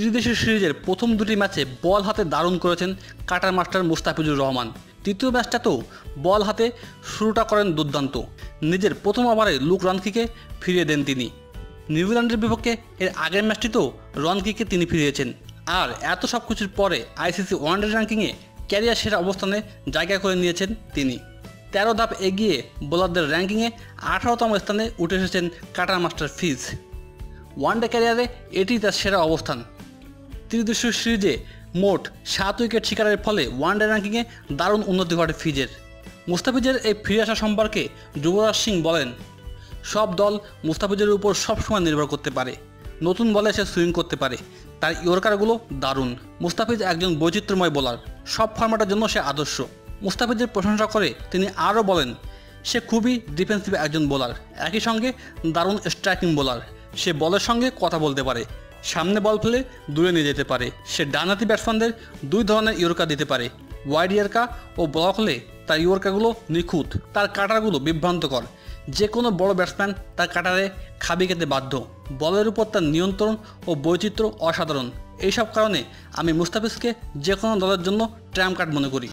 ত্রিদেশীয় সিরিজের প্রথম দুটি ম্যাচে বল হাতে দারুণ করেছেন কাটার মাস্টার মুস্তাফিজুর রহমান। তৃতীয় ম্যাচটাতেও বল হাতে শুরুটা করেন দুর্দান্ত। নিজের প্রথম ওভারে লুক রনকিকে ফিরিয়ে দেন তিনি। নিউজিল্যান্ডের বিপক্ষে এর আগের ম্যাচটিতেও রনকিকে তিনি ফিরিয়েছেন। আর এত সব কিছুর পরে আইসিসি ওয়ানডে র্যাঙ্কিংয়ে ক্যারিয়ার সেরা অবস্থানে জায়গা করে নিয়েছেন তিনি। তেরো ধাপ এগিয়ে বোলারদের র্যাঙ্কিংয়ে আঠারোতম স্থানে উঠে এসেছেন কাটার মাস্টার ফিজ। ওয়ানডে ক্যারিয়ারে এটি তার সেরা অবস্থান। ত্রিদেশীয় সিরিজে মোট সাত উইকেট শিকারের ফলে ওয়ানডে র্যাঙ্কিংয়ে দারুণ উন্নতি ঘটে ফিজের। মুস্তাফিজের এই ফিরে আসা সম্পর্কে যুবরাজ সিং বলেন, সব দল মুস্তাফিজের উপর সবসময় নির্ভর করতে পারে, নতুন বলে সে সুইং করতে পারে, তার ইয়র্কারগুলো দারুণ। মুস্তাফিজ একজন বৈচিত্র্যময় বোলার, সব ফর্ম্যাটের জন্য সে আদর্শ। মুস্তাফিজের প্রশংসা করে তিনি আরও বলেন, সে খুবই ডিফেন্সিভ একজন বোলার, একই সঙ্গে দারুণ স্ট্রাইকিং বোলার, সে বলের সঙ্গে কথা বলতে পারে সামনে বল ফেলে দূরে নিয়ে যেতে পারে। সে ডানহাতি ব্যাটসম্যানদের দুই ধরনের ইয়র্কা দিতে পারে। ওয়াইড ইয়র্কা ও ব্লক হলে তার ইয়র্কাগুলো নিখুঁত, তার কাটারগুলো বিভ্রান্তকর। যে কোনো বড় ব্যাটসম্যান তার কাটারে খাবি খেতে বাধ্য। বলের উপর তার নিয়ন্ত্রণ ও বৈচিত্র্য অসাধারণ। এইসব কারণে আমি মুস্তাফিজকে যে কোনো দলের জন্য ট্র্যাম কার্ড মনে করি।